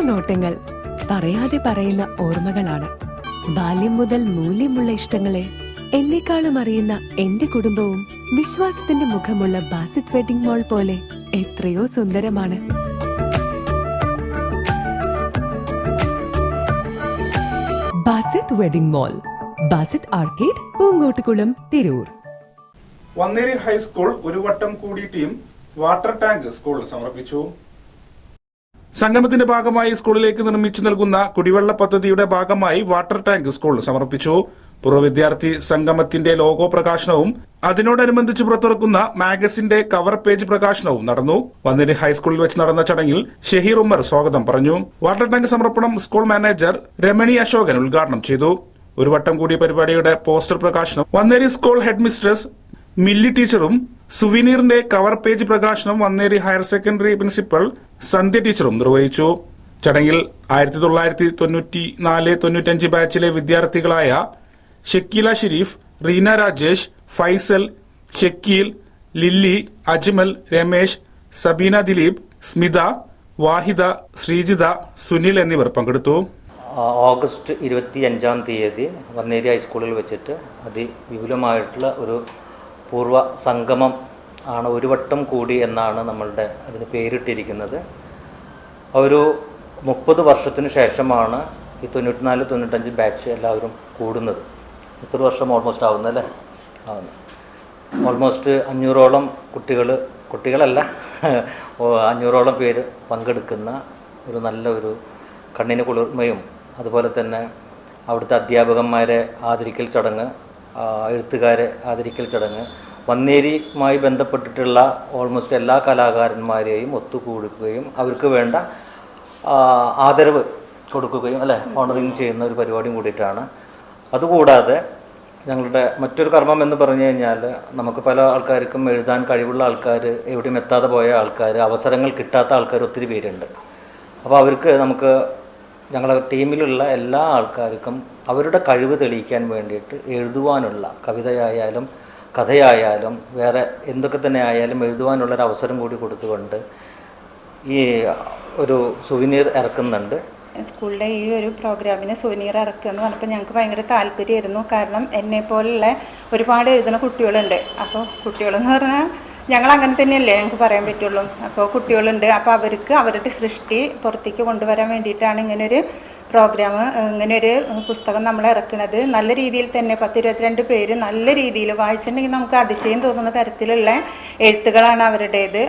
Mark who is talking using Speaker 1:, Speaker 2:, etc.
Speaker 1: നോട്ടങ്ങൾ പറയാതെ പറയുന്ന ഓർമ്മകളാണ്. ബാല്യം മുതൽ മൂല്യമുള്ള ഇഷ്ടങ്ങളെ എന്നെക്കാളും അറിയുന്ന എന്റെ കുടുംബവും വിശ്വാസത്തിന്റെ മുഖമുള്ള ബാസിത് വെഡിംഗ് മോൾ പോലെ എത്രയോ സുന്ദരമാണ്. Basith wedding mall Basith arcade Poongottukulam Tirur.
Speaker 2: Vanneri high school ഒരു വട്ടം കൂടി ടീം വാട്ടർ ടാങ്ക് സ്കൂളിൽ സമർപ്പിച്ചു. സംഗമത്തിന്റെ ഭാഗമായി സ്കൂളിലേക്ക് നിർമ്മിച്ചു നൽകുന്ന കുടിവെള്ള പദ്ധതിയുടെ ഭാഗമായി വാട്ടർ ടാങ്ക് സ്കൂൾ സമർപ്പിച്ചു. പൂർവ വിദ്യാർത്ഥി സംഗമത്തിന്റെ ലോഗോ പ്രകാശനവും അതിനോടനുബന്ധിച്ച് പുറത്തിറക്കുന്ന മാഗസിന്റെ കവർ പേജ് പ്രകാശനവും നടന്നു. വന്നിരി ഹൈസ്കൂളിൽ വെച്ച് നടന്ന ചടങ്ങിൽ ഷഹീർ ഉമ്മർ സ്വാഗതം പറഞ്ഞു. വാട്ടർ ടാങ്ക് സമർപ്പണം സ്കൂൾ മാനേജർ രമണി അശോകൻ ഉദ്ഘാടനം ചെയ്തു. ഒരു വട്ടം കൂടിയ പരിപാടിയുടെ പോസ്റ്റർ പ്രകാശനം. Vanneri school head mistress Milli ടീച്ചറും സുവിനീറിന്റെ കവർ പേജ് പ്രകാശനം Vanneri higher secondary principal Sandhya ടീച്ചറും നിർവഹിച്ചു. ചടങ്ങിൽ ആയിരത്തി തൊള്ളായിരത്തി തൊണ്ണൂറ്റി നാല് തൊണ്ണൂറ്റഞ്ച് ബാച്ചിലെ വിദ്യാർത്ഥികളായ ഷക്കീല ഷെരീഫ് റീന രാജേഷ് ഫൈസൽ ഷക്കീൽ ലില്ലി അജ്മൽ രമേശ് സബീന ദിലീപ് സ്മിത വാഹിദ ശ്രീജിത സുനിൽ എന്നിവർ പങ്കെടുത്തു.
Speaker 3: ഓഗസ്റ്റ് ഇരുപത്തി അഞ്ചാം തീയതി വന്നേരി ഹൈസ്കൂളിൽ വെച്ചിട്ട് അതിവിപുലമായിട്ടുള്ള ഒരു പൂർവ സംഗമം ആണ് ഒരു വട്ടം കൂടി എന്നാണ് നമ്മളുടെ അതിന് പേരിട്ടിരിക്കുന്നത്. ഒരു മുപ്പത് വർഷത്തിന് ശേഷമാണ് ഈ തൊണ്ണൂറ്റിനാല് തൊണ്ണൂറ്റഞ്ച് ബാച്ച് എല്ലാവരും കൂടുന്നത്. മുപ്പത് വർഷം ഓൾമോസ്റ്റ് ആവുന്നല്ലേ ആവുന്നു. ഓൾമോസ്റ്റ് അഞ്ഞൂറോളം കുട്ടികൾ കുട്ടികളല്ല അഞ്ഞൂറോളം പേര് പങ്കെടുക്കുന്ന ഒരു നല്ല ഒരു കണ്ണിന് കുളിർമയും അതുപോലെ തന്നെ അവിടുത്തെ അധ്യാപകന്മാരെ ആദരിക്കൽ ചടങ്ങ് എഴുത്തുകാരെ ആദരിക്കൽ ചടങ്ങ് വന്നേരിയുമായി ബന്ധപ്പെട്ടിട്ടുള്ള ഓൾമോസ്റ്റ് എല്ലാ കലാകാരന്മാരെയും ഒത്തുകൂടുകയും അവർക്ക് വേണ്ട ആദരവ് കൊടുക്കുകയും അല്ലെ ഓണറിങ് ചെയ്യുന്ന ഒരു പരിപാടിയും കൂടിയിട്ടാണ്. അതുകൂടാതെ ഞങ്ങളുടെ മറ്റൊരു കർമ്മം എന്ന് പറഞ്ഞു കഴിഞ്ഞാൽ നമുക്ക് പല ആൾക്കാർക്കും എഴുതാൻ കഴിവുള്ള ആൾക്കാർ എവിടെയും എത്താതെ പോയ ആൾക്കാർ അവസരങ്ങൾ കിട്ടാത്ത ആൾക്കാർ ഒത്തിരി പേരുണ്ട്. അപ്പോൾ അവർക്ക് നമുക്ക് ഞങ്ങളുടെ ടീമിലുള്ള എല്ലാ ആൾക്കാർക്കും അവരുടെ കഴിവ് തെളിയിക്കാൻ വേണ്ടിയിട്ട് എഴുതുവാനുള്ള കവിതയായാലും കഥയായാലും വേറെ എന്തൊക്കെ തന്നെ ആയാലും എഴുതുവാനുള്ള ഒരു അവസരം കൂടി കൊടുത്തുകൊണ്ട് ഈ ഒരു സുവിനീർ ഇറക്കുന്നുണ്ട്.
Speaker 4: സ്കൂളിലെ ഈ ഒരു പ്രോഗ്രാമിന് സുവനീർ ഇറക്കുക എന്ന് പറഞ്ഞപ്പോൾ ഞങ്ങൾക്ക് ഭയങ്കര താല്പര്യമായിരുന്നു. കാരണം എന്നെ പോലുള്ള ഒരുപാട് എഴുതുന്ന കുട്ടികളുണ്ട്. അപ്പോൾ കുട്ടികളെന്ന് പറഞ്ഞാൽ ഞങ്ങൾ അങ്ങനെ തന്നെയല്ലേ ഞങ്ങൾക്ക് പറയാൻ പറ്റുള്ളൂ. അപ്പോൾ കുട്ടികളുണ്ട്. അപ്പോൾ അവർക്ക് അവരുടെ സൃഷ്ടി പുറത്തേക്ക് കൊണ്ടുവരാൻ വേണ്ടിയിട്ടാണ് ഇങ്ങനൊരു പ്രോഗ്രാം ഒരു പുസ്തകം നമ്മൾ ഇറക്കുന്നത് നല്ല രീതിയിൽ തന്നെ പത്ത് ഇരുപത്തിരണ്ട് പേര് നല്ല രീതിയിൽ വായിച്ചിട്ടുണ്ടെങ്കിൽ നമുക്ക് അതിശയം തോന്നുന്ന തരത്തിലുള്ള എഴുത്തുകളാണ് അവരുടേത്.